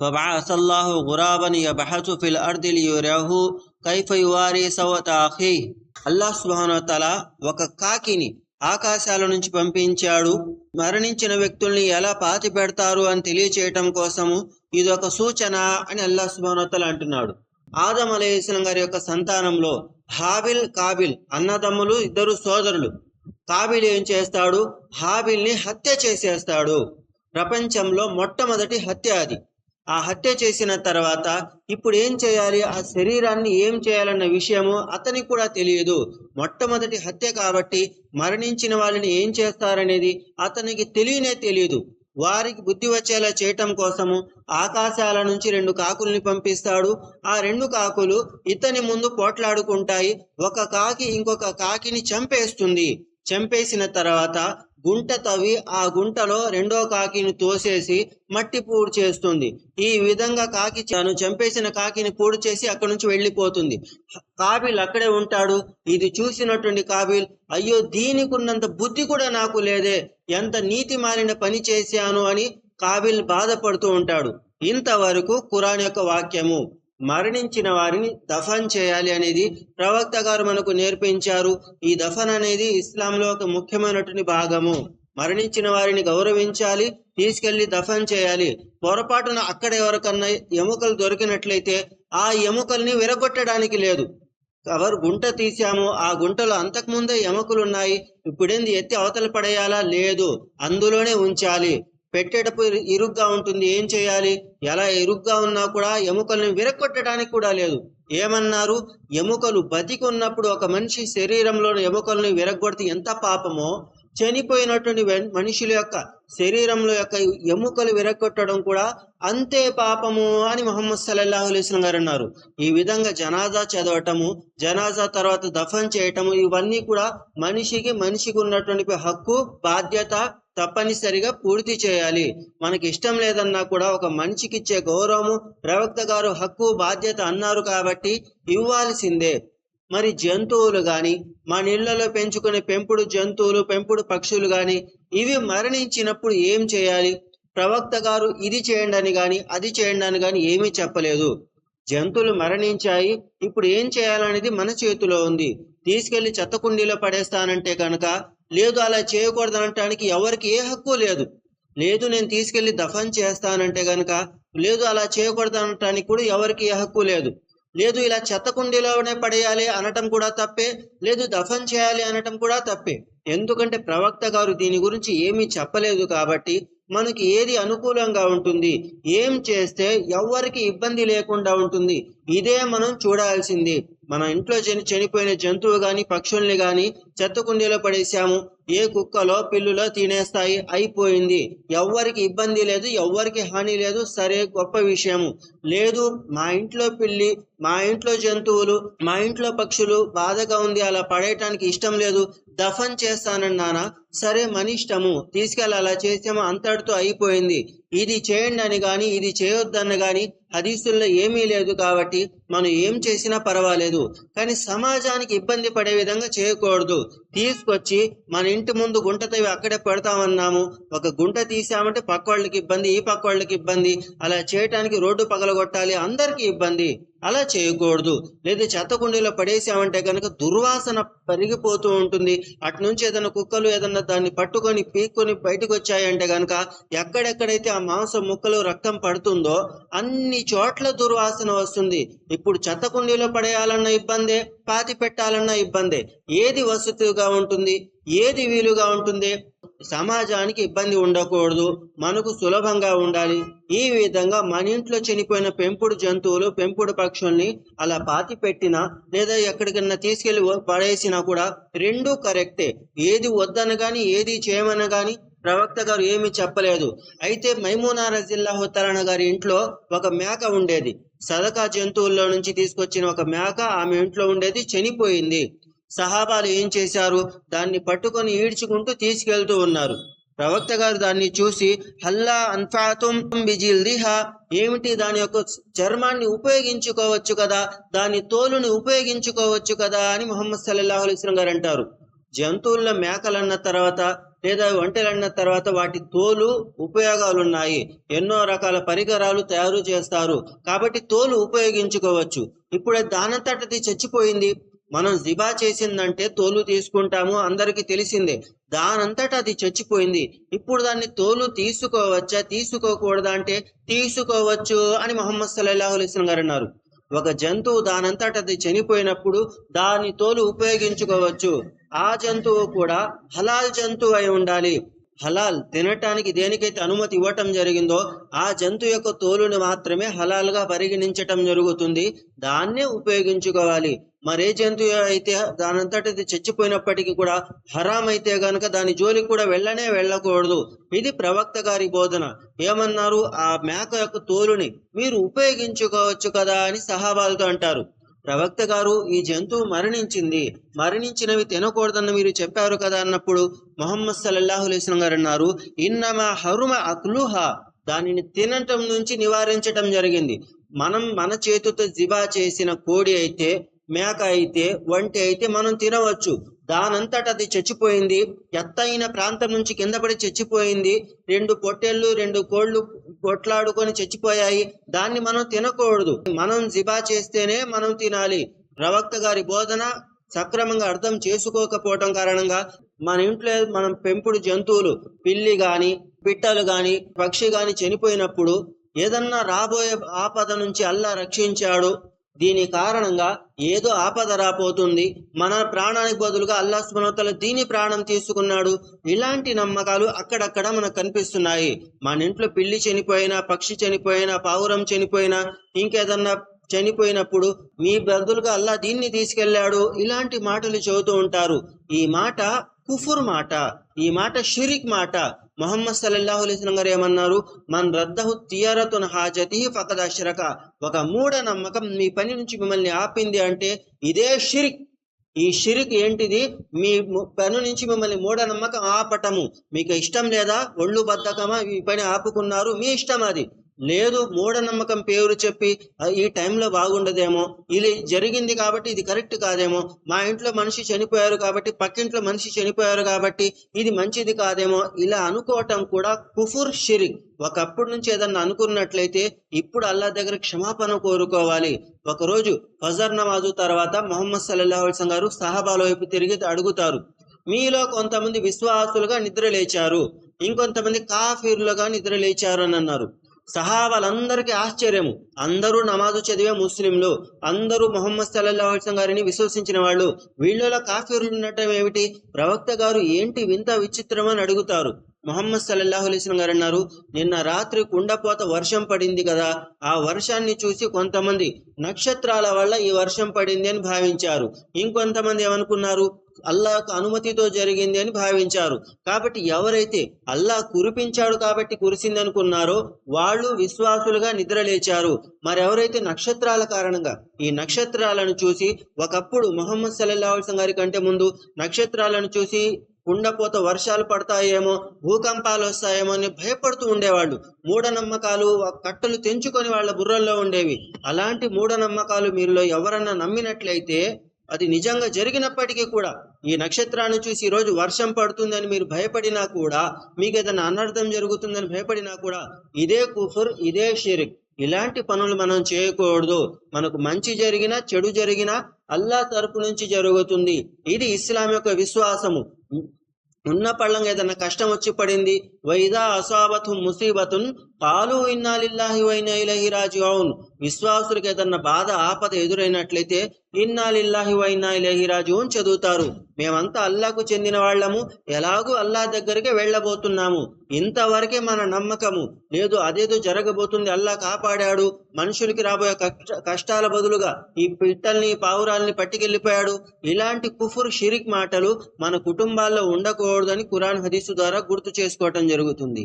فبعث الله غرابا يبحث في الأرض ليريه كيف يواري سوءة أخيه అల్లాహ్ సుబానతల ఒక కాకిని ఆకాశాల నుంచి పంపించాడు మరణించిన వ్యక్తుల్ని ఎలా పాతి పెడతారు అని తెలియచేయటం కోసము ఇది ఒక సూచన అని అల్లాహ్ సుబానతల అంటున్నాడు ఆదం అలైహిస్లాం గారి యొక్క సంతానంలో హాబిల్ కాబిల్ అన్నదమ్ములు ఇద్దరు సోదరులు కాబిల్ ఏం చేస్తాడు హాబిల్ని హత్య చేసేస్తాడు ప్రపంచంలో మొట్టమొదటి హత్య అది ఆ హత్య చేసిన తర్వాత ఇప్పుడు ఏం చేయాలి? ఆ శరీరాన్ని ఏం చేయాలన్న విషయము అతనికి కూడా తెలియదు. మొట్టమొదటి హత్య కాబట్టి మరణించిన వాళ్ళని ఏం చేస్తారనేది అతనికి తెలియనే తెలియదు. వారికి బుద్ధి వచ్చేలా చేయటం కోసము ఆకాశాల నుంచి రెండు కాకుల్ని పంపిస్తాడు. ఆ రెండు కాకులు ఇతని ముందు పోట్లాడుకుంటాయి. ఒక కాకి ఇంకొక కాకిని చంపేస్తుంది. చంపేసిన తర్వాత గుంట తవ్వి ఆ గుంటలో రెండో కాకిని తోసేసి మట్టి పూడు చేస్తుంది. ఈ విధంగా కాకి తను చంపేసిన కాకిని పూడు చేసి అక్కడి నుంచి వెళ్ళిపోతుంది. కాబిల్ అక్కడే ఉంటాడు. ఇది చూసినటువంటి కాబిల్ అయ్యో దీనికి ఉన్నంత బుద్ధి కూడా నాకు లేదే. ఎంత నీతి మారిన పని చేశాను అని కాబిల్ బాధపడుతూ ఉంటాడు. ఇంతవరకు ఖురాన్ యొక్క వాక్యము. మరణించిన వారిని దఫన్ చేయాలి అనేది ప్రవక్త గారు మనకు నేర్పించారు. ఈ దఫన్ అనేది ఇస్లాంలో ఒక ముఖ్యమైనటువంటి భాగము. మరణించిన వారిని గౌరవించాలి తీసుకెళ్ళి దఫన్ చేయాలి. పొరపాటున అక్కడ ఎవరికన్నా ఎముకలు దొరికినట్లయితే ఆ ఎముకల్ని విరగొట్టడానికి లేదు. ఎవరు గుంట తీసాము ఆ గుంటలో అంతకుముందే ఎముకలు ఉన్నాయి ఇప్పుడేంది? ఎత్తి అవతల పడేయాలా? లేదు. అందులోనే ఉంచాలి. పెట్టేటప్పుడు ఇరుగ్గా ఉంటుంది. ఏం చేయాలి? ఎలా ఇరుగ్గా ఉన్నా కూడా ఎముకల్ని విరగొట్టడానికి కూడా లేదు. ఏమన్నారు? ఎముకలు బతికి ఉన్నప్పుడు ఒక మనిషి శరీరంలో ఎముకల్ని విరగొడితే ఎంత పాపమో చనిపోయినటువంటి వెన్- మనుషుల యొక్క శరీరంలో యొక్క ఎముకలు విరగొట్టడం కూడా అంతే పాపము అని మొహమ్మద్ సల్లల్లాహు అలైస్లం గారు అన్నారు. ఈ విధంగా జనాజా చదవటము జనాజా తర్వాత దఫన్ చేయటము ఇవన్నీ కూడా మనిషికి మనిషికి ఉన్నటువంటి హక్కు బాధ్యత తప్పనిసరిగా పూర్తి చేయాలి. మనకి ఇష్టం లేదన్నా కూడా ఒక మనిషికి ఇచ్చే గౌరవము ప్రవక్త గారు హక్కు బాధ్యత అన్నారు కాబట్టి ఇవ్వాల్సిందే. మరి జంతువులు గాని మన ఇళ్ళలో పెంచుకునే పెంపుడు జంతువులు పెంపుడు పక్షులు గాని ఇవి మరణించినప్పుడు ఏం చేయాలి? ప్రవక్త గారు ఇది చేయండి అని గాని అది చేయండి అని గాని ఏమీ చెప్పలేదు. జంతువులు మరణించాయి. ఇప్పుడు ఏం చేయాలనేది మన చేతిలో ఉంది. తీసుకెళ్ళి చెత్త కుండీలో పడేస్తానంటే కనుక లేదు అలా చేయకూడదనటానికి ఎవరికి ఏ హక్కు లేదు. లేదు నేను తీసుకెళ్ళి దఫన్ చేస్తానంటే కనుక లేదు అలా చేయకూడదనటానికి కూడా ఎవరికి ఏ హక్కు లేదు. లేదు ఇలా చెత్త కుండీలోనే పడేయాలి అనటం కూడా తప్పే లేదు దఫన్ చేయాలి అనటం కూడా తప్పే. ఎందుకంటే ప్రవక్త గారు దీని గురించి ఏమీ చెప్పలేదు కాబట్టి మనకి ఏది అనుకూలంగా ఉంటుంది ఏం చేస్తే ఎవరికి ఇబ్బంది లేకుండా ఉంటుంది ఇదే మనం చూడాల్సింది. మన ఇంట్లో చని చనిపోయిన జంతువు గాని పక్షుల్ని గాని చెత్త కుండీలో పడేసాము ఏ కుక్కలో పిల్లులో తినేస్తాయి. అయిపోయింది. ఎవ్వరికి ఇబ్బంది లేదు ఎవ్వరికి హాని లేదు. సరే గొప్ప విషయము. లేదు మా ఇంట్లో పిల్లి మా ఇంట్లో జంతువులు మా ఇంట్లో పక్షులు బాధగా ఉంది. అలా పడేయటానికి ఇష్టం లేదు. దఫన్ చేస్తానన్నానా సరే మన ఇష్టము. తీసుకెళ్ళి అలా చేసాము అంతటితో అయిపోయింది. ఇది చేయండి అని గాని ఇది చేయొద్దని గాని హదీసుల్లో ఏమీ లేదు కాబట్టి మనం ఏం చేసినా పర్వాలేదు. కానీ సమాజానికి ఇబ్బంది పడే విధంగా చేయకూడదు. తీసుకొచ్చి మన ఇంటి ముందు గుంట తవ్వి అక్కడే పెడతామన్నాము. ఒక గుంట తీసామంటే పక్క వాళ్ళకి ఇబ్బంది ఈ పక్క వాళ్ళకి ఇబ్బంది. అలా చేయటానికి రోడ్డు పగలగొట్టాలి. అందరికీ ఇబ్బంది. అలా చేయకూడదు. లేదా చెత్త కుండీలో పడేసామంటే కనుక దుర్వాసన పెరిగిపోతూ ఉంటుంది. అటు నుంచి ఏదైనా కుక్కలు ఏదైనా దాన్ని పట్టుకొని పీక్కొని బయటకు వచ్చాయంటే కనుక ఎక్కడెక్కడైతే ఆ మాంసం ముక్కలు రక్తం పడుతుందో అన్ని చోట్ల దుర్వాసన వస్తుంది. ఇప్పుడు చెత్త కుండీలో పడేయాలన్న ఇబ్బందే పాతి పెట్టాలన్న ఇబ్బందే. ఏది వసతిగా ఉంటుంది? ఏది వీలుగా ఉంటుంది? సమాజానికి ఇబ్బంది ఉండకూడదు మనకు సులభంగా ఉండాలి. ఈ విధంగా మన ఇంట్లో చనిపోయిన పెంపుడు జంతువులు పెంపుడు పక్షుల్ని అలా పాతి పెట్టినా లేదా ఎక్కడికన్నా తీసుకెళ్ళి పడేసినా కూడా రెండూ కరెక్టే. ఏది వద్దన గాని ఏది చేయమన గాని ప్రవక్త గారు ఏమీ చెప్పలేదు. అయితే మైమూనా జిల్లా తలాన గారి ఇంట్లో ఒక మేక ఉండేది. సదకా జంతువుల్లో నుంచి తీసుకొచ్చిన ఒక మేక ఆమె ఇంట్లో ఉండేది చనిపోయింది. సహాబాలు ఏం చేశారు? దాన్ని పట్టుకొని ఈడ్చుకుంటూ తీసుకెళ్తూ ఉన్నారు. ప్రవక్త గారు దాన్ని చూసి హల్లా అన్ఫాతుం బిజిల్దిహా. ఏమిటి? దాని యొక్క చర్మాన్ని ఉపయోగించుకోవచ్చు కదా? దాని తోలుని ఉపయోగించుకోవచ్చు కదా? అని ముహమ్మద్ సల్లాహు అలైహి గారు అంటారు. జంతువుల మేకలన్న తర్వాత లేదా ఒంటెలన్న తర్వాత వాటి తోలు ఉపయోగాలు ఉన్నాయి ఎన్నో రకాల పరికరాలు తయారు చేస్తారు. కాబట్టి తోలు ఉపయోగించుకోవచ్చు. ఇప్పుడు దానంతటది చచ్చిపోయింది. మనం జిబా చేసిందంటే తోలు తీసుకుంటాము అందరికీ తెలిసిందే. దానంతట అది చచ్చిపోయింది. ఇప్పుడు దాన్ని తోలు తీసుకోవచ్చా తీసుకోకూడదా అంటే తీసుకోవచ్చు అని మొహమ్మద్ సల్లాహు అలైస్లం గారు అన్నారు. ఒక జంతువు దానంతట అది చనిపోయినప్పుడు దాని తోలు ఉపయోగించుకోవచ్చు. ఆ జంతువు కూడా హలాల్ జంతువు అయి ఉండాలి. హలాల్ తినటానికి దేనికైతే అనుమతి ఇవ్వటం జరిగిందో ఆ జంతు యొక్క తోలుని మాత్రమే హలాల్గా పరిగణించటం జరుగుతుంది. దాన్నే ఉపయోగించుకోవాలి. మరే జంతువు అయితే దానంతటి చచ్చిపోయినప్పటికీ కూడా హరాం అయితే గనుక దాని జోలికి కూడా వెళ్ళనే వెళ్ళకూడదు. ఇది ప్రవక్త గారి బోధన. ఏమన్నారు? ఆ మేక యొక్క తోలుని మీరు ఉపయోగించుకోవచ్చు కదా అని సహాబాలతో అంటారు. ప్రవక్త గారు ఈ జంతువు మరణించింది. మరణించినవి తినకూడదని మీరు చెప్పారు కదా అన్నప్పుడు మొహమ్మద్ సల్లల్లాహు అలైస్లం గారు అన్నారు ఇన్నమా హరుమ అక్లుహా. దానిని తినటం నుంచి నివారించటం జరిగింది. మనం మన చేతితో జిబా చేసిన కోడి అయితే మేక అయితే వంటి అయితే మనం తినవచ్చు. దానంతట అది చచ్చిపోయింది. ఎత్తైన ప్రాంతం నుంచి కింద పడి చచ్చిపోయింది. రెండు పొట్టెళ్ళు రెండు కోళ్ళు కొట్లాడుకొని చచ్చిపోయాయి. దాన్ని మనం తినకూడదు. మనం జిబా చేస్తేనే మనం తినాలి. ప్రవక్త గారి బోధన సక్రమంగా అర్థం చేసుకోకపోవటం కారణంగా మన ఇంట్లో మనం పెంపుడు జంతువులు పిల్లి గాని పిట్టలు గాని పక్షి గాని చనిపోయినప్పుడు ఏదన్నా రాబోయే ఆపద నుంచి అల్లా రక్షించాడు. దీని కారణంగా ఏదో ఆపద రాపోతుంది మన ప్రాణానికి బదులుగా అల్లా సుమనతల దీని ప్రాణం తీసుకున్నాడు. ఇలాంటి నమ్మకాలు అక్కడక్కడ మనకు కనిపిస్తున్నాయి. మన ఇంట్లో పిల్లి చనిపోయినా పక్షి చనిపోయినా పావురం చనిపోయినా ఇంకేదన్నా చనిపోయినప్పుడు మీ బదులుగా అల్లా దీన్ని తీసుకెళ్ళాడు ఇలాంటి మాటలు చెబుతూ ఉంటారు. ఈ మాట కుఫుర్ మాట. ఈ మాట షిరిక్ మాట. మొహమ్మద్ సల్లల్లాహు అలైస్లం గారు ఏమన్నారు? మన్ రద్దహు తియరతున్ హాజతి ఫకద్ అష్రక ఒక మూఢ నమ్మకం మీ పని నుంచి మిమ్మల్ని ఆపింది అంటే ఇదే షిరిక్. ఈ షిరిక్ ఏంటిది? మీ పని నుంచి మిమ్మల్ని మూఢనమ్మకం ఆపటము. మీకు ఇష్టం లేదా? ఒళ్ళు బద్దకమా? ఈ పని ఆపుకున్నారు. మీ ఇష్టం అది. లేదు మూఢనమ్మకం పేరు చెప్పి ఈ టైంలో బాగుండదేమో ఇది జరిగింది కాబట్టి ఇది కరెక్ట్ కాదేమో మా ఇంట్లో మనిషి చనిపోయారు కాబట్టి పక్కింట్లో మనిషి చనిపోయారు కాబట్టి ఇది మంచిది కాదేమో ఇలా అనుకోవటం కూడా కుఫుర్ షిరిక్. ఒకప్పుడు నుంచి ఏదన్నా అనుకున్నట్లయితే ఇప్పుడు అల్లా దగ్గర క్షమాపణ కోరుకోవాలి. ఒకరోజు ఫజర్ నమాజు తర్వాత మొహమ్మద్ సల్లాహు గారు సహాబాల వైపు తిరిగి అడుగుతారు. మీలో కొంతమంది విశ్వాసులుగా నిద్ర లేచారు ఇంకొంతమంది కాఫీర్లుగా నిద్ర లేచారు అని అన్నారు. సహాబాలందరికీ ఆశ్చర్యము. అందరూ నమాజు చదివే ముస్లింలు అందరూ మొహమ్మద్ సల్లాహం గారిని విశ్వసించిన వాళ్ళు. వీళ్ళలో కాఫీర్లు ఉండటం ఏమిటి? ప్రవక్త గారు ఏంటి వింత విచిత్రం అని అడుగుతారు. మొహమ్మద్ సల్లాహు అలీస్లం గారు అన్నారు నిన్న రాత్రి కుండపోత వర్షం పడింది కదా ఆ వర్షాన్ని చూసి కొంతమంది నక్షత్రాల వల్ల ఈ వర్షం పడింది అని భావించారు. ఇంకొంతమంది ఏమనుకున్నారు? అల్లా యొక్క అనుమతితో జరిగింది అని భావించారు. కాబట్టి ఎవరైతే అల్లా కురిపించాడు కాబట్టి కురిసింది అనుకున్నారో వాళ్ళు విశ్వాసులుగా నిద్రలేచారు. మరెవరైతే నక్షత్రాల కారణంగా ఈ నక్షత్రాలను చూసి ఒకప్పుడు మొహమ్మద్ సల్లాహం గారి కంటే ముందు నక్షత్రాలను చూసి కుండపోత వర్షాలు పడతాయేమో భూకంపాలు వస్తాయేమో అని భయపడుతూ ఉండేవాళ్ళు. మూఢనమ్మకాలు కట్టలు తెంచుకొని వాళ్ళ బుర్రల్లో ఉండేవి. అలాంటి మూఢనమ్మకాలు మీరులో ఎవరన్నా నమ్మినట్లయితే అది నిజంగా జరిగినప్పటికీ కూడా ఈ నక్షత్రాన్ని చూసి ఈరోజు వర్షం పడుతుందని మీరు భయపడినా కూడా మీకు ఏదైనా అనర్థం జరుగుతుందని భయపడినా కూడా ఇదే కుఫుర్ ఇదే షిరిక్. ఇలాంటి పనులు మనం చేయకూడదు. మనకు మంచి జరిగినా చెడు జరిగినా అల్లా తరపు నుంచి జరుగుతుంది. ఇది ఇస్లాం యొక్క విశ్వాసము. ఉన్న పళ్ళంగా ఏదైనా కష్టం వచ్చి పడింది వైదా అసాబతు ముసీబతున్ కాలు ఇన్నాలిల్లాహి వైనా ఇలహి అవును విశ్వాసులకు ఏదన్నా బాధ ఆపద ఎదురైనట్లయితే ఇన్నాలిల్లాహి వైనా ఇలహి రాజువున్ చదువుతారు. మేమంతా అల్లాకు చెందిన వాళ్ళము. ఎలాగూ అల్లా దగ్గరికి వెళ్ళబోతున్నాము. ఇంతవరకే మన నమ్మకము. లేదు అదేదో జరగబోతుంది. అల్లా కాపాడాడు. మనుషులకి రాబోయే కష్టాల బదులుగా ఈ పిట్టల్ని పావురాల్ని పట్టుకెళ్ళిపోయాడు. ఇలాంటి కుఫుర్ షిరిక్ మాటలు మన కుటుంబాల్లో ఉండకూడదని కురాన్ హదీసు ద్వారా గుర్తు చేసుకోవటం జరుగుతుంది.